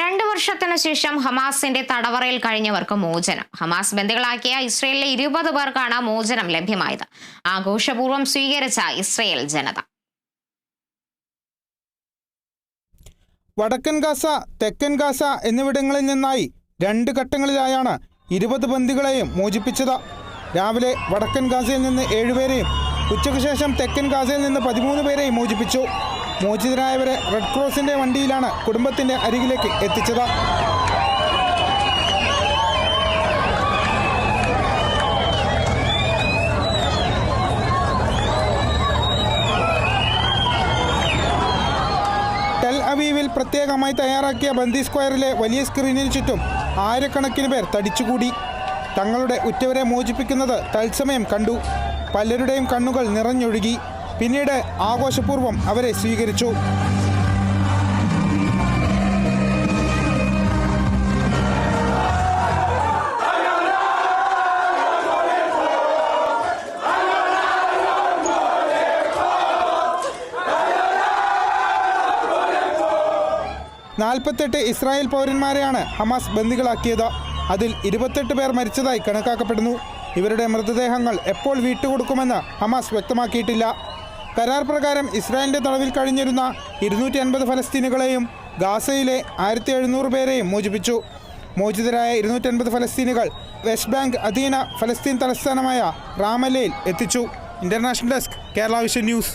രണ്ടു വർഷത്തിനു ശേഷം ഹമാസിന്റെ തടവറയിൽ കഴിഞ്ഞവർക്ക് മോചനം. ഹമാസ് ബന്ദികളാക്കിയ ഇസ്രയേലിലെ ഇരുപത് പേർക്കാണ് മോചനം ലഭ്യമായത്. ആഘോഷപൂർവം സ്വീകരിച്ച ഇസ്രയേൽ ജനത. വടക്കൻ ഗാസ തെക്കൻ ഗാസ എന്നിവിടങ്ങളിൽ നിന്നായി രണ്ട് ഘട്ടങ്ങളിലായാണ് ഇരുപത് ബന്ദികളെയും മോചിപ്പിച്ചത്. രാവിലെ വടക്കൻ ഗാസയിൽ നിന്ന് ഏഴുപേരെയും ഉച്ചയ്ക്ക് ശേഷം തെക്കൻ ഗാസയിൽ നിന്ന് പതിമൂന്ന് പേരെയും മോചിപ്പിച്ചു. മോചിതരായവരെ റെഡ് ക്രോസിന്റെ വണ്ടിയിലാണ് കുടുംബത്തിന്റെ അരികിലേക്ക് എത്തിച്ചത്. അവീവിൽ പ്രത്യേകമായി തയ്യാറാക്കിയ ബന്ദി സ്ക്വയറിലെ വലിയ സ്ക്രീനിന് ചുറ്റും ആയിരക്കണക്കിന് പേർ തടിച്ചുകൂടി. തങ്ങളുടെ ഉറ്റവരെ മോചിപ്പിക്കുന്നത് തത്സമയം കണ്ടു. പലരുടെയും കണ്ണുകൾ നിറഞ്ഞൊഴുകി. പിന്നീട് ആഘോഷപൂർവം അവരെ സ്വീകരിച്ചു. നാൽപ്പത്തെട്ട് ഇസ്രായേൽ പൗരന്മാരെയാണ് ഹമാസ് ബന്ദികളാക്കിയത്. അതിൽ ഇരുപത്തെട്ട് പേർ മരിച്ചതായി കണക്കാക്കപ്പെടുന്നു. ഇവരുടെ മൃതദേഹങ്ങൾ എപ്പോൾ വിട്ടുകൊടുക്കുമെന്ന് ഹമാസ് വ്യക്തമാക്കിയിട്ടില്ല. കരാർ പ്രകാരം ഇസ്രായേലിന്റെ തടവിൽ കഴിഞ്ഞിരുന്ന ഇരുന്നൂറ്റി അൻപത് ഫലസ്തീനുകളെയും ഗാസയിലെ ആയിരത്തി എഴുന്നൂറ് പേരെയും മോചിപ്പിച്ചു. മോചിതരായ ഇരുന്നൂറ്റൻപത് ഫലസ്തീനുകൾ വെസ്റ്റ് ബാങ്ക് അധീന ഫലസ്തീൻ തലസ്ഥാനമായ റാമല്ലയിൽ എത്തിച്ചു. International desk Kerala vision news.